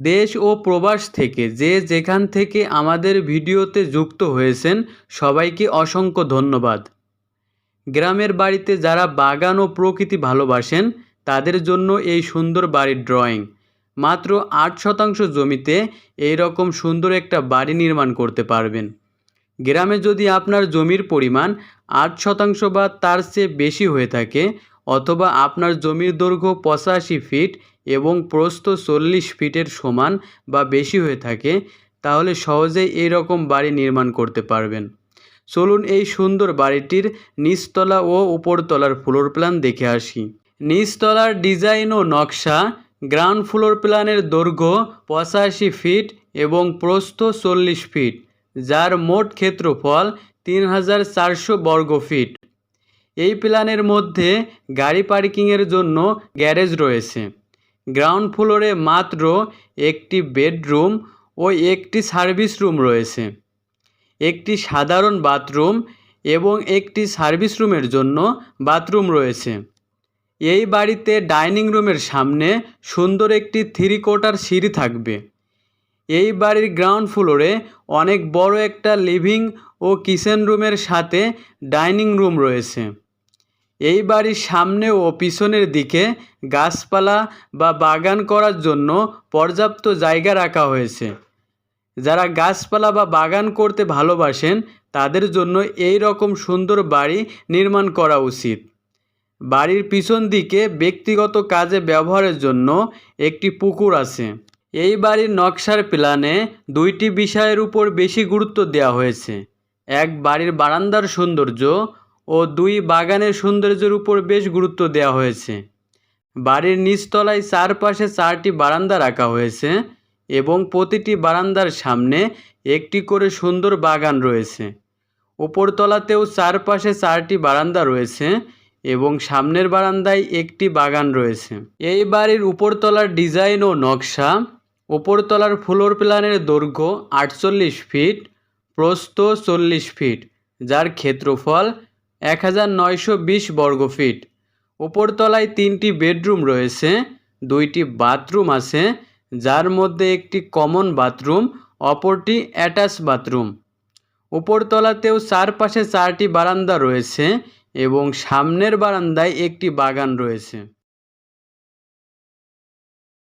দেশ ও প্রবাস থেকে যে যেখান থেকে আমাদের ভিডিওতে যুক্ত হয়েছেন, সবাইকে অসংখ্য ধন্যবাদ। গ্রামের বাড়িতে যারা বাগান ও প্রকৃতি ভালোবাসেন, তাদের জন্য এই সুন্দর বাড়ির ড্রয়িং, মাত্র আট শতাংশ জমিতে এই রকম সুন্দর একটা বাড়ি নির্মাণ করতে পারবেন। গ্রামে যদি আপনার জমির পরিমাণ আট শতাংশ বা তার চেয়ে বেশি হয়ে থাকে, অথবা আপনার জমির দৈর্ঘ্য পঁচাশি ফিট এবং প্রস্থ চল্লিশ ফিটের সমান বা বেশি হয়ে থাকে, তাহলে সহজেই এই রকম বাড়ি নির্মাণ করতে পারবেন। চলুন এই সুন্দর বাড়িটির নিচতলা ও উপরতলার ফ্লোর প্ল্যান দেখে আসি। নিচতলার ডিজাইন ও নকশা গ্রাউন্ড ফ্লোর প্ল্যানের দৈর্ঘ্য পঁচাশি ফিট এবং প্রস্থ চল্লিশ ফিট, যার মোট ক্ষেত্রফল তিন হাজার চারশো বর্গ ফিট। এই প্ল্যানের মধ্যে গাড়ি পার্কিংয়ের জন্য গ্যারেজ রয়েছে। গ্রাউন্ড ফ্লোরে মাত্র একটি বেডরুম ও একটি সার্ভিস রুম রয়েছে। একটি সাধারণ বাথরুম এবং একটি সার্ভিস রুমের জন্য বাথরুম রয়েছে। এই বাড়িতে ডাইনিং রুমের সামনে সুন্দর একটি থ্রি কোটার সিঁড়ি থাকবে। এই বাড়ির গ্রাউন্ড ফ্লোরে অনেক বড় একটা লিভিং ও কিচেন রুমের সাথে ডাইনিং রুম রয়েছে। এই বাড়ির সামনে ও পিছনের দিকে গাছপালা বা বাগান করার জন্য পর্যাপ্ত জায়গা রাখা হয়েছে। যারা গাছপালা বা বাগান করতে ভালোবাসেন, তাদের জন্য এই রকম সুন্দর বাড়ি নির্মাণ করা উচিত। বাড়ির পিছন দিকে ব্যক্তিগত কাজে ব্যবহারের জন্য একটি পুকুর আছে। এই বাড়ির নকশার প্ল্যানে দুইটি বিষয়ের উপর বেশি গুরুত্ব দেওয়া হয়েছে। এক বাড়ির বারান্দার সৌন্দর্য ও দুই বাগানের সৌন্দর্যের উপর বেশ গুরুত্ব দেওয়া হয়েছে। বাড়ির নিচতলায় চারপাশে চারটি বারান্দা রাখা হয়েছে এবং প্রতিটি বারান্দার সামনে একটি করে সুন্দর বাগান রয়েছে। উপরতলাতেও চারপাশে চারটি বারান্দা রয়েছে এবং সামনের বারান্দায় একটি বাগান রয়েছে। এই বাড়ির উপরতলার ডিজাইন ও নকশা, উপরতলার ফ্লোর প্ল্যানের দৈর্ঘ্য আটচল্লিশ ফিট, প্রস্থ চল্লিশ ফিট, যার ক্ষেত্রফল এক হাজার নয়শো বিশ বর্গ ফিট। উপরতলায় তিনটি বেডরুম রয়েছে, দুইটি বাথরুম আছে, যার মধ্যে একটি কমন বাথরুম, অপরটি অ্যাটাচ বাথরুম। উপরতলাতেও চারপাশে চারটি বারান্দা রয়েছে এবং সামনের বারান্দায় একটি বাগান রয়েছে।